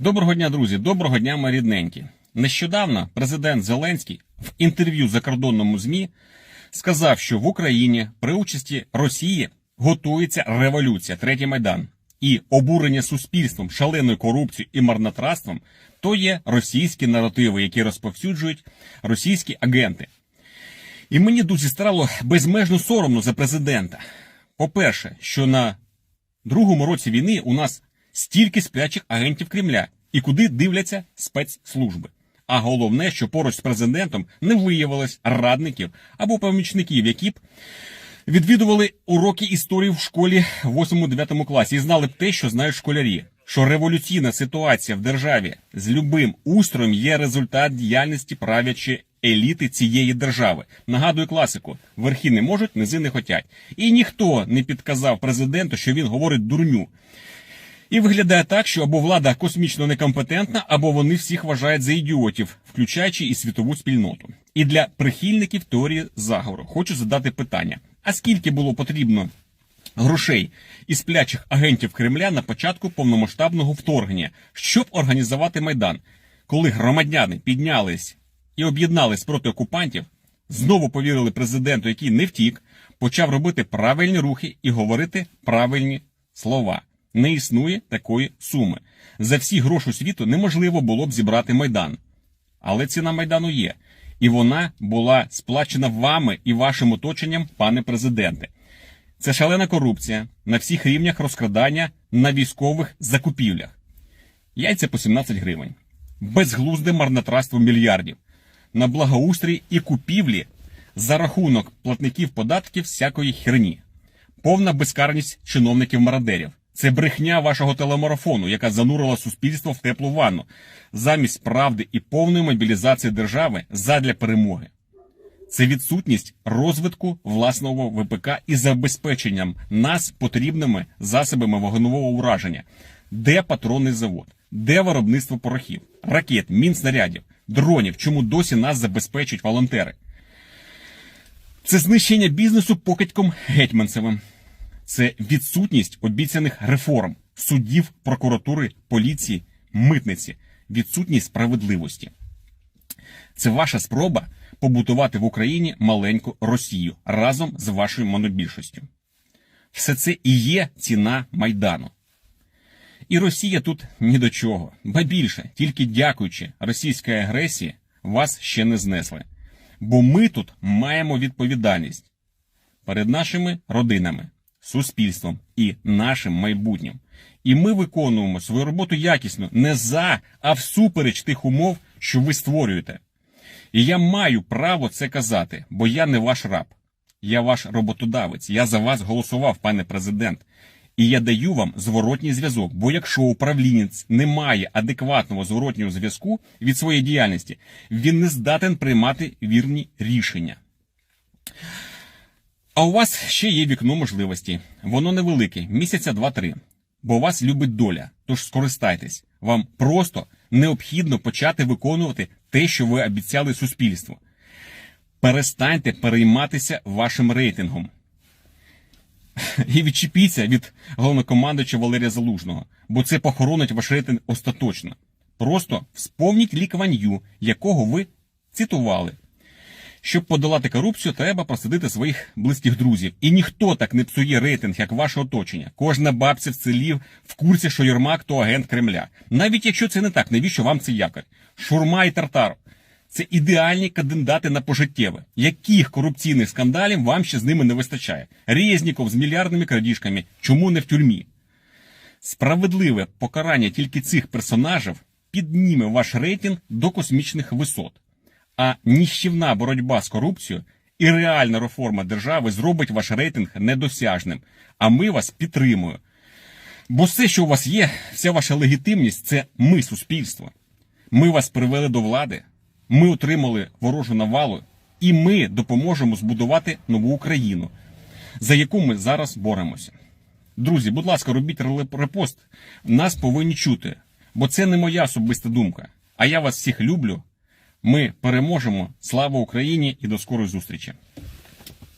Доброго дня, друзі. Доброго дня, мої рідненькі. Нещодавно президент Зеленський в інтерв'ю закордонному ЗМІ сказав, що в Україні при участі Росії готується революція, третій майдан, і обурення суспільством, шаленою корупцією і марнотратством то є російські наративи, які розповсюджують російські агенти. І мені дуже стало безмежно соромно за президента. По-перше, що на другому році війни у нас стільки сплячих агентів Кремля і куди дивляться спецслужби. А головне, що поруч з президентом не виявилось радників або помічників, які б відвідували уроки історії в школі в 8-9 класі і знали б те, що знають школярі. Що революційна ситуація в державі з любим устроєм є результат діяльності правлячої еліти цієї держави. Нагадую класику: верхи не можуть, низи не хотять. І ніхто не підказав президенту, що він говорить дурню. І виглядає так, що або влада космічно некомпетентна, або вони всіх вважають за ідіотів, включаючи і світову спільноту. І для прихильників теорії заговору хочу задати питання: а скільки було потрібно грошей і сплячих агентів Кремля на початку повномасштабного вторгнення, щоб організувати майдан, коли громадяни піднялись і об'єднались проти окупантів, знову повірили президенту, який не втік, почав робити правильні рухи і говорити правильні слова. Не існує такої суми. За всі гроші світу неможливо було б зібрати майдан. Але ціна майдану є, і вона була сплачена вами і вашим оточенням, пане президенте. Це шалена корупція на всіх рівнях розкрадання на військових закупівлях. Яйця по 17 гривень. Безглузде марнотратство мільярдів. На благоустрій і купівлі за рахунок платників податків всякої херні. Повна безкарність чиновників-мародерів. Це брехня вашого телемарафону, яка занурила суспільство в теплу ванну, замість правди і повної мобілізації держави задля перемоги. Це відсутність розвитку власного ВПК і забезпеченням нас потрібними засобами вогневого ураження. Де патронний завод? Де виробництво порохів, ракет, мінснарядів, дронів? Чому досі нас забезпечують волонтери? Це знищення бізнесу покидьком гетьманцевим. Це відсутність обіцяних реформ судів, прокуратури, поліції, митниці, відсутність справедливості. Це ваша спроба побутувати в Україні маленьку Росію разом з вашою монобільшістю. Все це і є ціна Майдану. І Росія тут ні до чого. Ба більше, тільки дякуючи російській агресії, вас ще не знесли. Бо ми тут маємо відповідальність перед нашими родинами, суспільством і нашим майбутнім. І ми виконуємо свою роботу якісно не за, а всупереч тих умов, що ви створюєте. І я маю право це казати, бо я не ваш раб. Я ваш роботодавець. Я за вас голосував, пане президент. І я даю вам зворотній зв'язок. Бо якщо управлінець не має адекватного зворотнього зв'язку від своєї діяльності, він не здатен приймати вірні рішення. А у вас ще є вікно можливості. Воно невелике, місяця два-три. Бо вас любить доля. Тож скористайтесь. Вам просто необхідно почати виконувати те, що ви обіцяли суспільству. Перестаньте перейматися вашим рейтингом. І відчепіться від головнокомандуюча Валерія Залужного, бо це похоронить ваш рейтинг остаточно. Просто Кван Ю, якого ви цитували. Щоб подолати корупцію, треба посадити своїх близьких друзів. І ніхто так не псує рейтинг, як ваше оточення. Кожна бабця в селі в курсі, що Єрмак то агент Кремля. Навіть якщо це не так, навіщо вам це якорь? Шурма і тартар. Це ідеальні кандидати на пожиттєве. Яких корупційних скандалів вам ще з ними не вистачає? Резніков з мільярдними крадіжками. Чому не в тюрмі? Справедливе покарання тільки цих персонажів підніме ваш рейтинг до космічних висот. А ніщівна боротьба з корупцією і реальна реформа держави зробить ваш рейтинг недосяжним. А ми вас підтримуємо. Бо все, що у вас є, вся ваша легітимність це ми, суспільство. Ми вас привели до влади, ми отримали ворожу навалу, і ми допоможемо збудувати нову Україну, за яку ми зараз боремося. Друзі, будь ласка, робіть репост. Нас повинні чути, бо це не моя особиста думка. А я вас всіх люблю. Ми переможемо. Слава Україні і до скорої зустрічі!